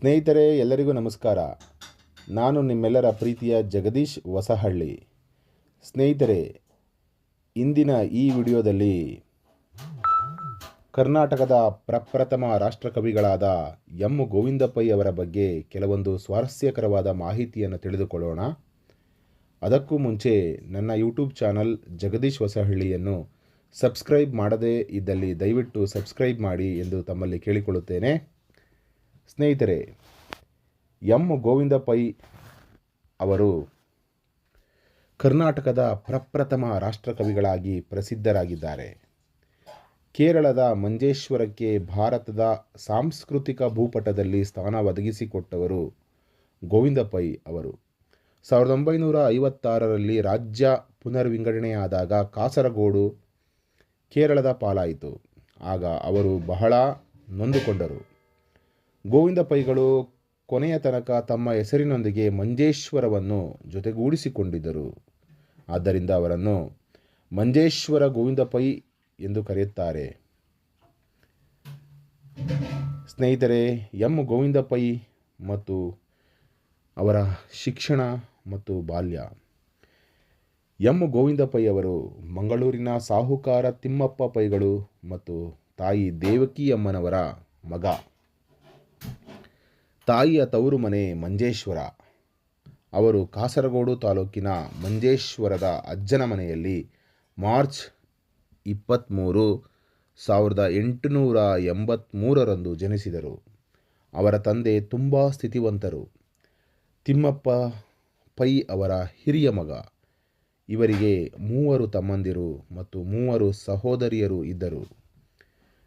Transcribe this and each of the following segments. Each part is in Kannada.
ಸ್ನೇಹಿತರೆ, ಎಲ್ಲರಿಗೂ ನಮಸ್ಕಾರ. ನಾನು ನಿಮ್ಮೆಲ್ಲರ ಪ್ರೀತಿಯ ಜಗದೀಶ್ ಹೊಸಹಳ್ಳಿ. ಸ್ನೇಹಿತರೆ, ಇಂದಿನ ಈ ವಿಡಿಯೋದಲ್ಲಿ ಕರ್ನಾಟಕದ ಪ್ರಪ್ರಥಮ ರಾಷ್ಟ್ರಕವಿಗಳಾದ ಎಂ. ಗೋವಿಂದಪ್ಪಯ್ಯ ಅವರ ಬಗ್ಗೆ ಕೆಲವೊಂದು ಸ್ವಾರಸ್ಯಕರವಾದ ಮಾಹಿತಿಯನ್ನು ತಿಳಿದುಕೊಳ್ಳೋಣ. ಅದಕ್ಕೂ ಮುಂಚೆ ನನ್ನ ಯೂಟ್ಯೂಬ್ ಚಾನಲ್ ಜಗದೀಶ್ ಹೊಸಹಳ್ಳಿಯನ್ನು ಸಬ್ಸ್ಕ್ರೈಬ್ ಮಾಡದೇ ಇದ್ದಲ್ಲಿ ದಯವಿಟ್ಟು ಸಬ್ಸ್ಕ್ರೈಬ್ ಮಾಡಿ ಎಂದು ತಮ್ಮಲ್ಲಿ ಕೇಳಿಕೊಳ್ಳುತ್ತೇನೆ. ಸ್ನೇಹಿತರೆ, ಎಂ. ಗೋವಿಂದ ಪೈ ಅವರು ಕರ್ನಾಟಕದ ಪ್ರಪ್ರಥಮ ರಾಷ್ಟ್ರಕವಿಗಳಾಗಿ ಪ್ರಸಿದ್ಧರಾಗಿದ್ದಾರೆ. ಕೇರಳದ ಮಂಜೇಶ್ವರಕ್ಕೆ ಭಾರತದ ಸಾಂಸ್ಕೃತಿಕ ಭೂಪಟದಲ್ಲಿ ಸ್ಥಾನ ಒದಗಿಸಿಕೊಟ್ಟವರು ಗೋವಿಂದ ಪೈ ಅವರು. ಸಾವಿರದ ಒಂಬೈನೂರ ಐವತ್ತಾರರಲ್ಲಿ ರಾಜ್ಯ ಪುನರ್ವಿಂಗಡಣೆಯಾದಾಗ ಕಾಸರಗೋಡು, ಕೇರಳದ ಪಾಲಾಯಿತು. ಆಗ ಅವರು ಬಹಳ ನೊಂದುಕೊಂಡರು. ಗೋವಿಂದ ಪೈಗಳು ಕೊನೆಯ ತನಕ ತಮ್ಮ ಹೆಸರಿನೊಂದಿಗೆ ಮಂಜೇಶ್ವರವನ್ನು ಜೊತೆಗೂಡಿಸಿಕೊಂಡಿದ್ದರು. ಆದ್ದರಿಂದ ಅವರನ್ನು ಮಂಜೇಶ್ವರ ಗೋವಿಂದ ಪೈ ಎಂದು ಕರೆಯುತ್ತಾರೆ. ಸ್ನೇಹಿತರೆ, ಎಂ. ಗೋವಿಂದ ಪೈ ಮತ್ತು ಅವರ ಶಿಕ್ಷಣ ಮತ್ತು ಬಾಲ್ಯ. ಎಂ. ಗೋವಿಂದ ಪೈ ಅವರು ಮಂಗಳೂರಿನ ಸಾಹುಕಾರ ತಿಮ್ಮಪ್ಪ ಪೈಗಳು ಮತ್ತು ತಾಯಿ ದೇವಕಿ ಅಮ್ಮನವರ ಮಗ. ತಾಯಿಯ ತವರು ಮನೆ ಮಂಜೇಶ್ವರ. ಅವರು ಕಾಸರಗೋಡು ತಾಲೂಕಿನ ಮಂಜೇಶ್ವರದ ಅಜ್ಜನ ಮನೆಯಲ್ಲಿ ಮಾರ್ಚ್ ಇಪ್ಪತ್ತ್ಮೂರು ಸಾವಿರದ ಎಂಟುನೂರ ಎಂಬತ್ತ್ಮೂರರಂದು ಜನಿಸಿದರು. ಅವರ ತಂದೆ ತುಂಬ ಸ್ಥಿತಿವಂತರು. ತಿಮ್ಮಪ್ಪ ಪೈ ಅವರ ಹಿರಿಯ ಮಗ. ಇವರಿಗೆ ಮೂವರು ತಮ್ಮಂದಿರು ಮತ್ತು ಮೂವರು ಸಹೋದರಿಯರು ಇದ್ದರು.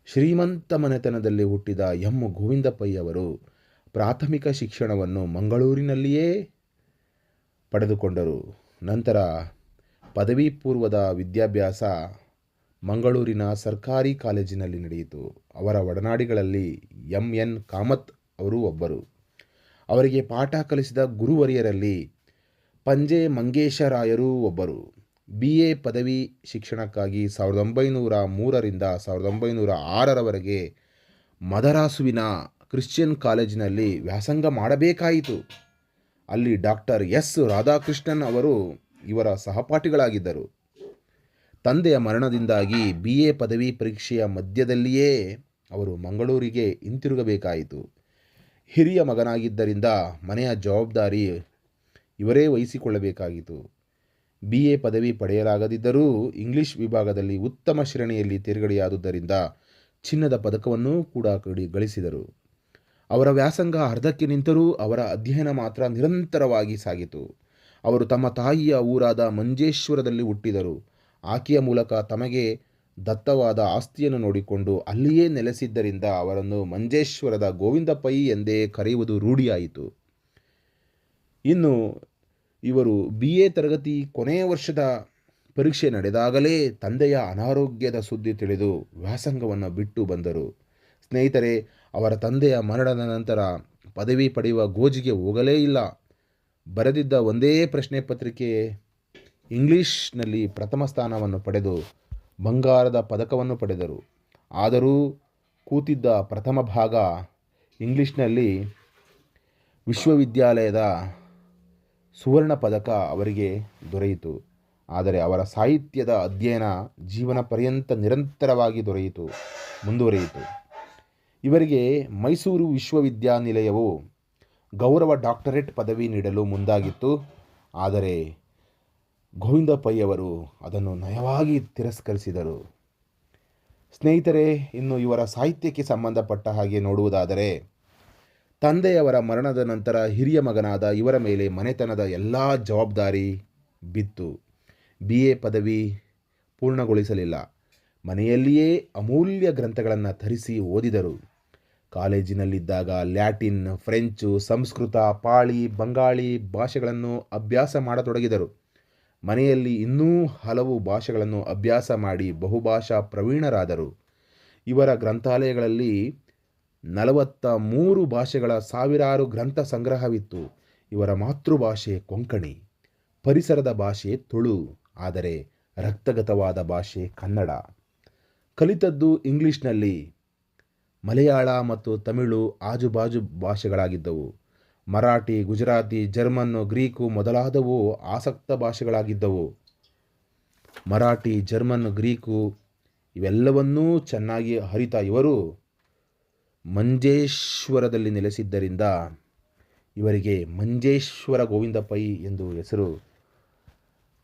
ಶ್ರೀಮಂತ ಮನೆತನದಲ್ಲಿ ಹುಟ್ಟಿದ ಎಂ. ಗೋವಿಂದಪ್ಪಯ್ಯವರು ಪ್ರಾಥಮಿಕ ಶಿಕ್ಷಣವನ್ನು ಮಂಗಳೂರಿನಲ್ಲಿಯೇ ಪಡೆದುಕೊಂಡರು. ನಂತರ ಪದವಿ ಪೂರ್ವದ ವಿದ್ಯಾಭ್ಯಾಸ ಮಂಗಳೂರಿನ ಸರ್ಕಾರಿ ಕಾಲೇಜಿನಲ್ಲಿ ನಡೆಯಿತು. ಅವರ ಒಡನಾಡಿಗಳಲ್ಲಿ ಎಂ. ಎನ್. ಕಾಮತ್ ಅವರು ಒಬ್ಬರು. ಅವರಿಗೆ ಪಾಠ ಕಲಿಸಿದ ಗುರುವರಿಯರಲ್ಲಿ ಪಂಜೆ ಮಂಗೇಶರಾಯರು ಒಬ್ಬರು. ಬಿ. ಎ. ಪದವಿ ಶಿಕ್ಷಣಕ್ಕಾಗಿ ಸಾವಿರದ ಒಂಬೈನೂರ ಮೂರರಿಂದ ಸಾವಿರದ ಒಂಬೈನೂರ ಆರರವರೆಗೆ ಮದರಾಸುವಿನ ಕ್ರಿಶ್ಚಿಯನ್ ಕಾಲೇಜಿನಲ್ಲಿ ವ್ಯಾಸಂಗ ಮಾಡಬೇಕಾಯಿತು. ಅಲ್ಲಿ ಡಾಕ್ಟರ್ ಎಸ್. ರಾಧಾಕೃಷ್ಣನ್ ಅವರು ಇವರ ಸಹಪಾಠಿಗಳಾಗಿದ್ದರು. ತಂದೆಯ ಮರಣದಿಂದಾಗಿ ಬಿ. ಎ. ಪದವಿ ಪರೀಕ್ಷೆಯ ಮಧ್ಯದಲ್ಲಿಯೇ ಅವರು ಮಂಗಳೂರಿಗೆ ಹಿಂತಿರುಗಬೇಕಾಯಿತು. ಹಿರಿಯ ಮಗನಾಗಿದ್ದರಿಂದ ಮನೆಯ ಜವಾಬ್ದಾರಿ ಇವರೇ ವಹಿಸಿಕೊಳ್ಳಬೇಕಾಗಿತ್ತು. ಬಿ. ಎ. ಪದವಿ ಪಡೆಯಲಾಗದಿದ್ದರೂ ಇಂಗ್ಲಿಷ್ ವಿಭಾಗದಲ್ಲಿ ಉತ್ತಮ ಶ್ರೇಣಿಯಲ್ಲಿ ತೇರ್ಗಡೆಯಾದುದರಿಂದ ಚಿನ್ನದ ಪದಕವನ್ನೂ ಕೂಡ ಗಳಿಸಿದರು. ಅವರ ವ್ಯಾಸಂಗ ಅರ್ಧಕ್ಕೆ ನಿಂತರೂ ಅವರ ಅಧ್ಯಯನ ಮಾತ್ರ ನಿರಂತರವಾಗಿ ಸಾಗಿತು. ಅವರು ತಮ್ಮ ತಾಯಿಯ ಊರಾದ ಮಂಜೇಶ್ವರದಲ್ಲಿ ಹುಟ್ಟಿದರು. ಆಕೆಯ ಮೂಲಕ ತಮಗೆ ದತ್ತವಾದ ಆಸ್ತಿಯನ್ನು ನೋಡಿಕೊಂಡು ಅಲ್ಲಿಯೇ ನೆಲೆಸಿದ್ದರಿಂದ ಅವರನ್ನು ಮಂಜೇಶ್ವರದ ಗೋವಿಂದ ಎಂದೇ ಕರೆಯುವುದು ರೂಢಿಯಾಯಿತು. ಇನ್ನು ಇವರು ಬಿ ಎ ತರಗತಿ ಕೊನೆಯ ವರ್ಷದ ಪರೀಕ್ಷೆ ನಡೆದಾಗಲೇ ತಂದೆಯ ಅನಾರೋಗ್ಯದ ಸುದ್ದಿ ತಿಳಿದು ವ್ಯಾಸಂಗವನ್ನು ಬಿಟ್ಟು ಬಂದರು. ಸ್ನೇಹಿತರೆ, ಅವರ ತಂದೆಯ ಮರಣದ ನಂತರ ಪದವಿ ಪಡೆಯುವ ಗೋಜಿಗೆ ಹೋಗಲೇ ಇಲ್ಲ. ಬರೆದಿದ್ದ ಒಂದೇ ಪ್ರಶ್ನೆ ಪತ್ರಿಕೆ ಇಂಗ್ಲೀಷ್ನಲ್ಲಿ ಪ್ರಥಮ ಸ್ಥಾನವನ್ನು ಪಡೆದು ಬಂಗಾರದ ಪದಕವನ್ನು ಪಡೆದರು. ಆದರೂ ಕೂತಿದ್ದ ಪ್ರಥಮ ಭಾಗ ಇಂಗ್ಲೀಷ್ನಲ್ಲಿ ವಿಶ್ವವಿದ್ಯಾಲಯದ ಸುವರ್ಣ ಪದಕ ಅವರಿಗೆ ದೊರೆಯಿತು. ಆದರೆ ಅವರ ಸಾಹಿತ್ಯದ ಅಧ್ಯಯನ ಜೀವನ ಪರ್ಯಂತ ನಿರಂತರವಾಗಿ ದೊರೆಯಿತು, ಮುಂದುವರಿಯಿತು. ಇವರಿಗೆ ಮೈಸೂರು ವಿಶ್ವವಿದ್ಯಾನಿಲಯವು ಗೌರವ ಡಾಕ್ಟರೇಟ್ ಪದವಿ ನೀಡಲು ಮುಂದಾಗಿತ್ತು. ಆದರೆ ಗೋವಿಂದ ಪೈ ಅದನ್ನು ನಯವಾಗಿ ತಿರಸ್ಕರಿಸಿದರು. ಸ್ನೇಹಿತರೆ, ಇನ್ನು ಇವರ ಸಾಹಿತ್ಯಕ್ಕೆ ಸಂಬಂಧಪಟ್ಟ ಹಾಗೆ ನೋಡುವುದಾದರೆ, ತಂದೆಯವರ ಮರಣದ ನಂತರ ಹಿರಿಯ ಮಗನಾದ ಇವರ ಮೇಲೆ ಮನೆತನದ ಎಲ್ಲ ಜವಾಬ್ದಾರಿ ಬಿತ್ತು. ಬಿ ಎ ಪದವಿ ಪೂರ್ಣಗೊಳಿಸಲಿಲ್ಲ. ಮನೆಯಲ್ಲಿಯೇ ಅಮೂಲ್ಯ ಗ್ರಂಥಗಳನ್ನು ತರಿಸಿ ಓದಿದರು. ಕಾಲೇಜಿನಲ್ಲಿದ್ದಾಗ ಲ್ಯಾಟಿನ್, ಫ್ರೆಂಚು, ಸಂಸ್ಕೃತ, ಪಾಳಿ, ಬಂಗಾಳಿ ಭಾಷೆಗಳನ್ನು ಅಭ್ಯಾಸ ಮಾಡತೊಡಗಿದರು. ಮನೆಯಲ್ಲಿ ಇನ್ನೂ ಹಲವು ಭಾಷೆಗಳನ್ನು ಅಭ್ಯಾಸ ಮಾಡಿ ಬಹುಭಾಷಾ ಪ್ರವೀಣರಾದರು. ಇವರ ಗ್ರಂಥಾಲಯಗಳಲ್ಲಿ ನಲವತ್ತ ಮೂರು ಭಾಷೆಗಳ ಸಾವಿರಾರು ಗ್ರಂಥ ಸಂಗ್ರಹವಿತ್ತು. ಇವರ ಮಾತೃಭಾಷೆ ಕೊಂಕಣಿ. ಪರಿಸರದ ಭಾಷೆ ತುಳು, ಆದರೆ ರಕ್ತಗತವಾದ ಭಾಷೆ ಕನ್ನಡ. ಕಲಿತದ್ದು ಇಂಗ್ಲೀಷ್ನಲ್ಲಿ. ಮಲಯಾಳ ಮತ್ತು ತಮಿಳು ಆಜುಬಾಜು ಭಾಷೆಗಳಾಗಿದ್ದವು. ಮರಾಠಿ, ಗುಜರಾತಿ, ಜರ್ಮನ್ನು, ಗ್ರೀಕು ಮೊದಲಾದವು ಆಸಕ್ತ ಭಾಷೆಗಳಾಗಿದ್ದವು. ಮರಾಠಿ ಜರ್ಮನ್ ಗ್ರೀಕು ಇವೆಲ್ಲವನ್ನೂ ಚೆನ್ನಾಗಿ ಹರಿತ ಇವರು ಮಂಜೇಶ್ವರದಲ್ಲಿ ನೆಲೆಸಿದ್ದರಿಂದ ಇವರಿಗೆ ಮಂಜೇಶ್ವರ ಗೋವಿಂದ ಪೈ ಎಂದು ಹೆಸರು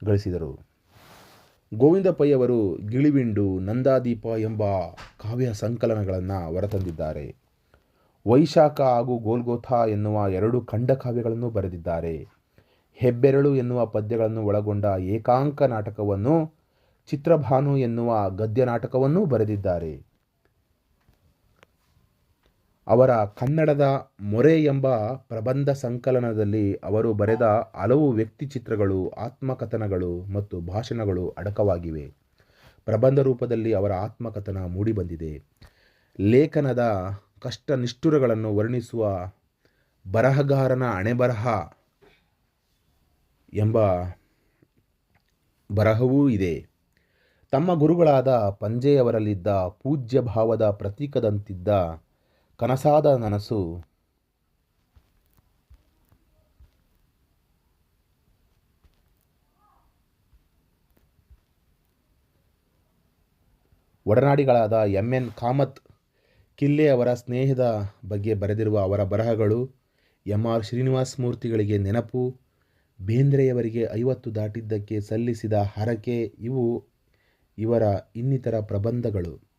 ಗಳಿಸಿದರು. ಗೋವಿಂದ ಪೈ ಅವರು ಗಿಳಿವಿಂಡು ನಂದಾದೀಪ ಎಂಬ ಕಾವ್ಯ ಸಂಕಲನಗಳನ್ನು ಹೊರತಂದಿದ್ದಾರೆ. ವೈಶಾಖ ಹಾಗೂ ಗೋಲ್ಗೋಥ ಎನ್ನುವ ಎರಡು ಖಂಡ ಕಾವ್ಯಗಳನ್ನು ಬರೆದಿದ್ದಾರೆ. ಹೆಬ್ಬೆರಳು ಎನ್ನುವ ಪದ್ಯಗಳನ್ನು ಒಳಗೊಂಡ ಏಕಾಂಕ ನಾಟಕವನ್ನು ಚಿತ್ರಭಾನು ಎನ್ನುವ ಗದ್ಯ ನಾಟಕವನ್ನೂ ಬರೆದಿದ್ದಾರೆ. ಅವರ ಕನ್ನಡದ ಮೊರೆ ಎಂಬ ಪ್ರಬಂಧ ಸಂಕಲನದಲ್ಲಿ ಅವರು ಬರೆದ ಹಲವು ವ್ಯಕ್ತಿ ಚಿತ್ರಗಳು, ಆತ್ಮಕಥನಗಳು ಮತ್ತು ಭಾಷಣಗಳು ಅಡಕವಾಗಿವೆ. ಪ್ರಬಂಧ ರೂಪದಲ್ಲಿ ಅವರ ಆತ್ಮಕಥನ ಮೂಡಿಬಂದಿದೆ. ಲೇಖನದ ಕಷ್ಟ ನಿಷ್ಠುರಗಳನ್ನು ವರ್ಣಿಸುವ ಬರಹಗಾರನ ಅಣೆಬರಹ ಎಂಬ ಬರಹವೂ ಇದೆ. ತಮ್ಮ ಗುರುಗಳಾದ ಪಂಜೆಯವರಲ್ಲಿದ್ದ ಪೂಜ್ಯ ಭಾವದ ಪ್ರತೀಕದಂತಿದ್ದ ಕನಸಾದ ನನಸು ಒಡನಾಡಿಗಳಾದ ಎಂ ಎನ್ ಕಾಮತ್ ಕಿಲ್ಲೆ ಅವರ ಸ್ನೇಹದ ಬಗ್ಗೆ ಬರೆದಿರುವ ಅವರ ಬರಹಗಳು, ಎಂ ಆರ್ ಶ್ರೀನಿವಾಸ್ ಮೂರ್ತಿಗಳಿಗೆ ನೆನಪು, ಬೇಂದ್ರೆಯವರಿಗೆ ಐವತ್ತು ದಾಟಿದ್ದಕ್ಕೆ ಸಲ್ಲಿಸಿದ ಹರಕೆ, ಇವು ಇವರ ಇನ್ನಿತರ ಪ್ರಬಂಧಗಳು.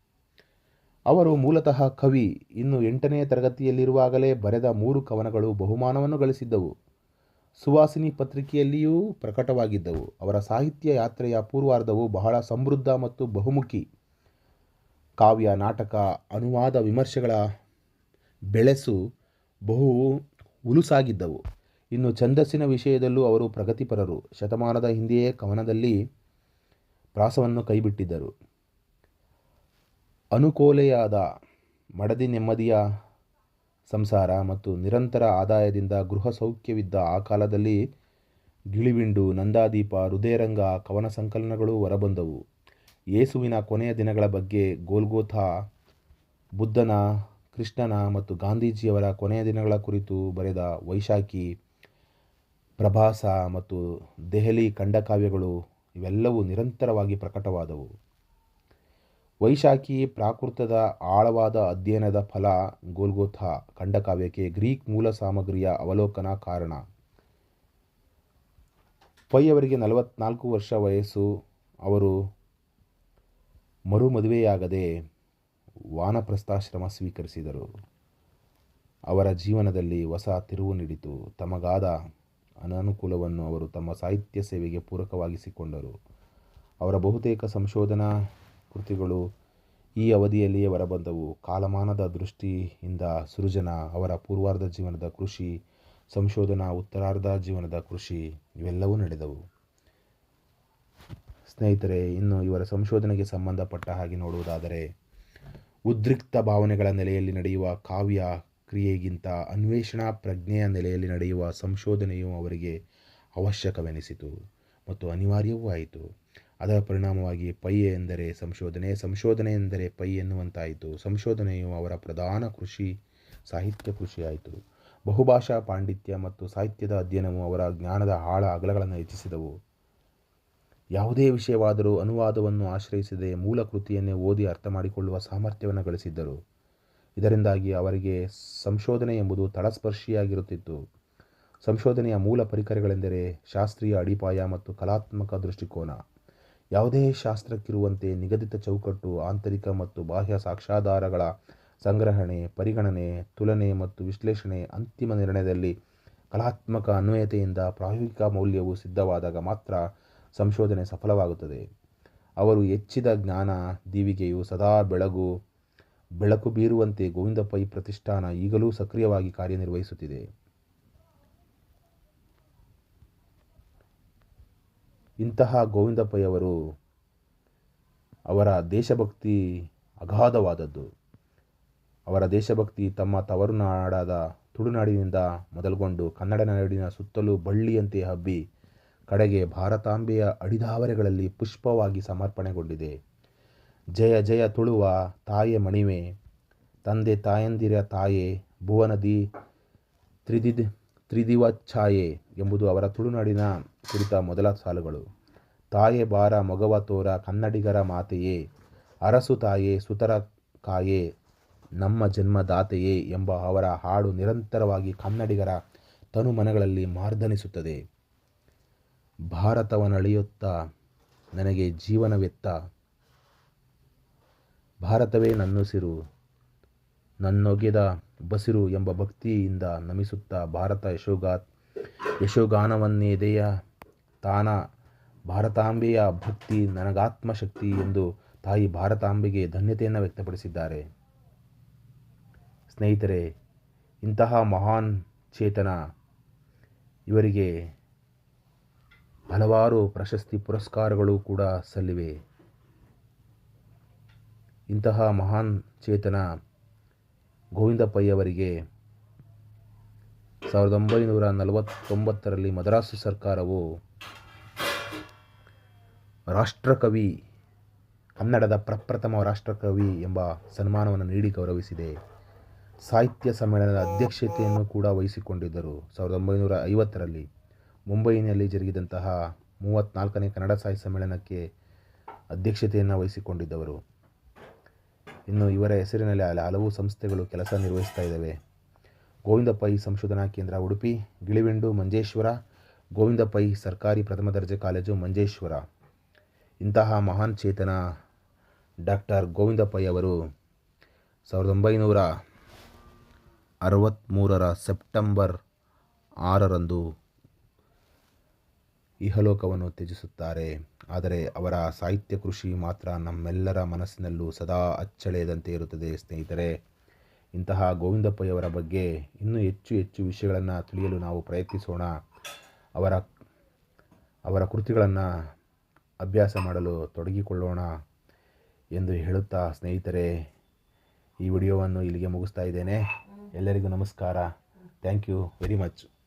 ಅವರು ಮೂಲತಃ ಕವಿ. ಇನ್ನು ಎಂಟನೇ ತರಗತಿಯಲ್ಲಿರುವಾಗಲೇ ಬರೆದ ಮೂರು ಕವನಗಳು ಬಹುಮಾನವನ್ನು ಗಳಿಸಿದ್ದವು. ಸುವಾಸಿನಿ ಪತ್ರಿಕೆಯಲ್ಲಿಯೂ ಪ್ರಕಟವಾಗಿದ್ದವು. ಅವರ ಸಾಹಿತ್ಯ ಯಾತ್ರೆಯ ಪೂರ್ವಾರ್ಧವು ಬಹಳ ಸಮೃದ್ಧ ಮತ್ತು ಬಹುಮುಖಿ. ಕಾವ್ಯ, ನಾಟಕ, ಅನುವಾದ ವಿಮರ್ಶೆಗಳ ಬೆಳೆಸು ಬಹು ಉಲುಸಾಗಿದ್ದವು ಇನ್ನು ಛಂದಸ್ಸಿನ ವಿಷಯದಲ್ಲೂ ಅವರು ಪ್ರಗತಿಪರರು. ಶತಮಾನದ ಹಿಂದೆಯೇ ಕವನದಲ್ಲಿ ಪ್ರಾಸವನ್ನು ಕೈಬಿಟ್ಟಿದ್ದರು. ಅನುಕೂಲೆಯಾದ ಮಡದಿ ನೆಮ್ಮದಿಯ ಸಂಸಾರ ಮತ್ತು ನಿರಂತರ ಆದಾಯದಿಂದ ಗೃಹ ಸೌಖ್ಯವಿದ್ದ ಆ ಕಾಲದಲ್ಲಿ ಗಿಳಿವಿಂಡು, ನಂದಾದೀಪ, ಹೃದಯರಂಗ, ಕವನ ಸಂಕಲನಗಳು ಹೊರಬಂದವು. ಯೇಸುವಿನ ಕೊನೆಯ ದಿನಗಳ ಬಗ್ಗೆ ಗೋಲ್ಗೋಥ, ಬುದ್ಧನ, ಕೃಷ್ಣನ ಮತ್ತು ಗಾಂಧೀಜಿಯವರ ಕೊನೆಯ ದಿನಗಳ ಕುರಿತು ಬರೆದ ವೈಶಾಖಿ, ಪ್ರಭಾಸ ಮತ್ತು ದೆಹಲಿ ಖಂಡಕಾವ್ಯಗಳು ಇವೆಲ್ಲವೂ ನಿರಂತರವಾಗಿ ಪ್ರಕಟವಾದವು. ವೈಶಾಖಿ ಪ್ರಾಕೃತದ ಆಳವಾದ ಅಧ್ಯಯನದ ಫಲ ಗೋಲ್ಗೋಥ ಖಂಡಕಾವ್ಯಕ್ಕೆ ಗ್ರೀಕ್ ಮೂಲ ಸಾಮಗ್ರಿಯ ಅವಲೋಕನ ಕಾರಣ. ಪೈ ಅವರಿಗೆ ನಲವತ್ನಾಲ್ಕು ವರ್ಷ ವಯಸ್ಸು, ಅವರು ಮರು ಮದುವೆಯಾಗದೆ ವಾನಪ್ರಸ್ಥಾಶ್ರಮ ಸ್ವೀಕರಿಸಿದರು. ಅವರ ಜೀವನದಲ್ಲಿ ಹೊಸ ತಿರುವು ನೀಡಿತು. ತಮಗಾದ ಅನನುಕೂಲವನ್ನು ಅವರು ತಮ್ಮ ಸಾಹಿತ್ಯ ಸೇವೆಗೆ ಪೂರಕವಾಗಿಸಿಕೊಂಡರು. ಅವರ ಬಹುತೇಕ ಸಂಶೋಧನಾ ಕೃತಿಗಳು ಈ ಅವಧಿಯಲ್ಲಿಯೇ ಹೊರಬಂದವು. ಕಾಲಮಾನದ ದೃಷ್ಟಿಯಿಂದ ಸೃಜನ ಅವರ ಪೂರ್ವಾರ್ಧ ಜೀವನದ ಕೃಷಿ, ಸಂಶೋಧನಾ ಉತ್ತರಾರ್ಧ ಜೀವನದ ಕೃಷಿ ಇವೆಲ್ಲವೂ ನಡೆದವು. ಸ್ನೇಹಿತರೆ, ಇನ್ನು ಇವರ ಸಂಶೋಧನೆಗೆ ಸಂಬಂಧಪಟ್ಟ ಹಾಗೆ ನೋಡುವುದಾದರೆ, ಉದ್ರಿಕ್ತ ಭಾವನೆಗಳ ನೆಲೆಯಲ್ಲಿ ನಡೆಯುವ ಕಾವ್ಯ ಕ್ರಿಯೆಗಿಂತ ಅನ್ವೇಷಣಾ ಪ್ರಜ್ಞೆಯ ನೆಲೆಯಲ್ಲಿ ನಡೆಯುವ ಸಂಶೋಧನೆಯು ಅವರಿಗೆ ಅವಶ್ಯಕವೆನಿಸಿತು ಮತ್ತು ಅನಿವಾರ್ಯವೂ ಆಯಿತು. ಅದರ ಪರಿಣಾಮವಾಗಿ ಪೈ ಎಂದರೆ ಸಂಶೋಧನೆ ಸಂಶೋಧನೆ ಎಂದರೆ ಪೈ ಎನ್ನುವಂತಾಯಿತು. ಸಂಶೋಧನೆಯು ಅವರ ಪ್ರಧಾನ ಕೃಷಿ, ಸಾಹಿತ್ಯ ಕೃಷಿಯಾಯಿತು. ಬಹುಭಾಷಾ ಪಾಂಡಿತ್ಯ ಮತ್ತು ಸಾಹಿತ್ಯದ ಅಧ್ಯಯನವು ಅವರ ಜ್ಞಾನದ ಆಳ ಅಗಲಗಳನ್ನು ಹೆಚ್ಚಿಸಿದವು. ಯಾವುದೇ ವಿಷಯವಾದರೂ ಅನುವಾದವನ್ನು ಆಶ್ರಯಿಸದೆ ಮೂಲ ಕೃತಿಯನ್ನೇ ಓದಿ ಅರ್ಥ ಮಾಡಿಕೊಳ್ಳುವ ಸಾಮರ್ಥ್ಯವನ್ನು ಗಳಿಸಿದ್ದರು. ಇದರಿಂದಾಗಿ ಅವರಿಗೆ ಸಂಶೋಧನೆ ಎಂಬುದು ತಳಸ್ಪರ್ಶಿಯಾಗಿರುತ್ತಿತ್ತು. ಸಂಶೋಧನೆಯ ಮೂಲ ಪರಿಕರಗಳೆಂದರೆ ಶಾಸ್ತ್ರೀಯ ಅಡಿಪಾಯ ಮತ್ತು ಕಲಾತ್ಮಕ ದೃಷ್ಟಿಕೋನ. ಯಾವುದೇ ಶಾಸ್ತ್ರಕ್ಕಿರುವಂತೆ ನಿಗದಿತ ಚೌಕಟ್ಟು, ಆಂತರಿಕ ಮತ್ತು ಬಾಹ್ಯ ಸಾಕ್ಷ್ಯಾಧಾರಗಳ ಸಂಗ್ರಹಣೆ, ಪರಿಗಣನೆ, ತುಲನೆ ಮತ್ತು ವಿಶ್ಲೇಷಣೆ ಅಂತಿಮ ನಿರ್ಣಯದಲ್ಲಿ ಕಲಾತ್ಮಕ ಅನ್ವಯತೆಯಿಂದ ಪ್ರಾಯೋಗಿಕ ಮೌಲ್ಯವು ಸಿದ್ಧವಾದಾಗ ಮಾತ್ರ ಸಂಶೋಧನೆ ಸಫಲವಾಗುತ್ತದೆ. ಅವರು ಹೆಚ್ಚಿದ ಜ್ಞಾನ, ದೀವಿಗೆಯು ಸದಾ ಬೆಳಗು, ಬೆಳಕು ಬೀರುವಂತೆ ಗೋವಿಂದ ಪೈ ಪ್ರತಿಷ್ಠಾನ ಈಗಲೂ ಸಕ್ರಿಯವಾಗಿ ಕಾರ್ಯನಿರ್ವಹಿಸುತ್ತಿದೆ. ಇಂತಹ ಗೋವಿಂದಪ್ಪಯ್ಯವರು ಅವರ ದೇಶಭಕ್ತಿ ಅಗಾಧವಾದದ್ದು. ಅವರ ದೇಶಭಕ್ತಿ ತಮ್ಮ ತವರು ನಾಡಾದ ತುಳುನಾಡಿನಿಂದ ಮೊದಲುಗೊಂಡು ಕನ್ನಡ ನಾಡಿನ ಸುತ್ತಲೂ ಬಳ್ಳಿಯಂತೆ ಹಬ್ಬಿ, ಕಡೆಗೆ ಭಾರತಾಂಬೆಯ ಅಡಿದಾವರೆಗಳಲ್ಲಿ ಪುಷ್ಪವಾಗಿ ಸಮರ್ಪಣೆಗೊಂಡಿದೆ. ಜಯ ಜಯ ತುಳುವ ತಾಯೆ ಮಣಿವೆ ತಂದೆ ತಾಯಂದಿರ ತಾಯೇ ಭುವನದಿ ತ್ರಿದಿದ್ ತ್ರಿದಿವಚ್ಛಾಯೆ ಎಂಬುದು ಅವರ ತುಳುನಾಡಿನ ಕುರಿತ ಮೊದಲ ಸಾಲುಗಳು. ತಾಯೇ ಬಾರ ಮೊಗವ ತೋರ ಕನ್ನಡಿಗರ ಮಾತೆಯೇ, ಅರಸು ತಾಯೇ ಸುತರ ಕಾಯೇ, ನಮ್ಮ ಜನ್ಮದಾತೆಯೇ ಎಂಬ ಅವರ ಹಾಡು ನಿರಂತರವಾಗಿ ಕನ್ನಡಿಗರ ತನುಮನಗಳಲ್ಲಿ ಮಾರ್ದನಿಸುತ್ತದೆ. ಭಾರತವನಳಿಯುತ್ತಾ ನನಗೆ ಜೀವನವೆತ್ತ. ಭಾರತವೇ ನನ್ನುಸಿರು ನನ್ನೊಗೆದ ಬಸಿರು ಎಂಬ ಭಕ್ತಿಯಿಂದ ನಮಿಸುತ್ತಾ ಭಾರತ ಯಶೋಗಾ ಯಶೋಗಾನವನ್ನೆದೆಯ ತಾನ ಭಾರತಾಂಬೆಯ ಭಕ್ತಿ ನನಗಾತ್ಮಶಕ್ತಿ ಎಂದು ತಾಯಿ ಭಾರತಾಂಬೆಗೆ ಧನ್ಯತೆಯನ್ನು ವ್ಯಕ್ತಪಡಿಸಿದ್ದಾರೆ. ಸ್ನೇಹಿತರೆ, ಇಂತಹ ಮಹಾನ್ ಚೇತನ ಇವರಿಗೆ ಹಲವಾರು ಪ್ರಶಸ್ತಿ ಪುರಸ್ಕಾರಗಳು ಕೂಡ ಸಲ್ಲಿವೆ. ಇಂತಹ ಮಹಾನ್ ಚೇತನ ಗೋವಿಂದ ಪೈ ಅವರಿಗೆ ಸಾವಿರದ ಒಂಬೈನೂರ ನಲವತ್ತೊಂಬತ್ತರಲ್ಲಿ ಮದ್ರಾಸು ಸರ್ಕಾರವು ರಾಷ್ಟ್ರಕವಿ, ಕನ್ನಡದ ಪ್ರಪ್ರಥಮ ರಾಷ್ಟ್ರಕವಿ ಎಂಬ ಸನ್ಮಾನವನ್ನು ನೀಡಿ ಗೌರವಿಸಿದೆ. ಸಾಹಿತ್ಯ ಸಮ್ಮೇಳನದ ಅಧ್ಯಕ್ಷತೆಯನ್ನು ಕೂಡ ವಹಿಸಿಕೊಂಡಿದ್ದರು ಸಾವಿರದ ಒಂಬೈನೂರ ಐವತ್ತರಲ್ಲಿ. ಮುಂಬೈನಲ್ಲಿ ಜರುಗಿದಂತಹ ಮೂವತ್ತ್ನಾಲ್ಕನೇ ಕನ್ನಡ ಸಾಹಿತ್ಯ ಸಮ್ಮೇಳನಕ್ಕೆ ಅಧ್ಯಕ್ಷತೆಯನ್ನು ವಹಿಸಿಕೊಂಡಿದ್ದವರು. ಇನ್ನು ಇವರ ಹೆಸರಿನಲ್ಲಿ ಹಲವು ಸಂಸ್ಥೆಗಳು ಕೆಲಸ ನಿರ್ವಹಿಸ್ತಾ ಇದ್ದಾವೆ. ಗೋವಿಂದ ಪೈ ಸಂಶೋಧನಾ ಕೇಂದ್ರ ಉಡುಪಿ, ಗಿಳಿವೆಂಡು, ಮಂಜೇಶ್ವರ ಗೋವಿಂದ ಪೈ ಸರ್ಕಾರಿ ಪ್ರಥಮ ದರ್ಜೆ ಕಾಲೇಜು, ಮಂಜೇಶ್ವರ. ಇಂತಹ ಮಹಾನ್ ಚೇತನ ಡಾಕ್ಟರ್ ಗೋವಿಂದ ಅವರು ಸಾವಿರದ ಒಂಬೈನೂರ ಅರವತ್ತ್ಮೂರರ ಸೆಪ್ಟೆಂಬರ್ ಆರರಂದು ಇಹಲೋಕವನ್ನು ತ್ಯಜಿಸುತ್ತಾರೆ. ಆದರೆ ಅವರ ಸಾಹಿತ್ಯ ಕೃಷಿ ಮಾತ್ರ ನಮ್ಮೆಲ್ಲರ ಮನಸ್ಸಿನಲ್ಲೂ ಸದಾ ಅಚ್ಚಳೆಯದಂತೆ ಇರುತ್ತದೆ, ಸ್ನೇಹಿತರೆ. ಇಂತಹ ಗೋವಿಂದಪ್ಪಯ್ಯವರ ಬಗ್ಗೆ ಇನ್ನೂ ಹೆಚ್ಚು ಹೆಚ್ಚು ವಿಷಯಗಳನ್ನು ತಿಳಿಯಲು ನಾವು ಪ್ರಯತ್ನಿಸೋಣ. ಅವರ ಅವರ ಕೃತಿಗಳನ್ನು ಅಭ್ಯಾಸ ಮಾಡಲು ತೊಡಗಿಕೊಳ್ಳೋಣ ಎಂದು ಹೇಳುತ್ತಾ, ಸ್ನೇಹಿತರೆ, ಈ ವಿಡಿಯೋವನ್ನು ಇಲ್ಲಿಗೆ ಮುಗಿಸ್ತಾ ಇದ್ದೇನೆ. ಎಲ್ಲರಿಗೂ ನಮಸ್ಕಾರ. Thank you very much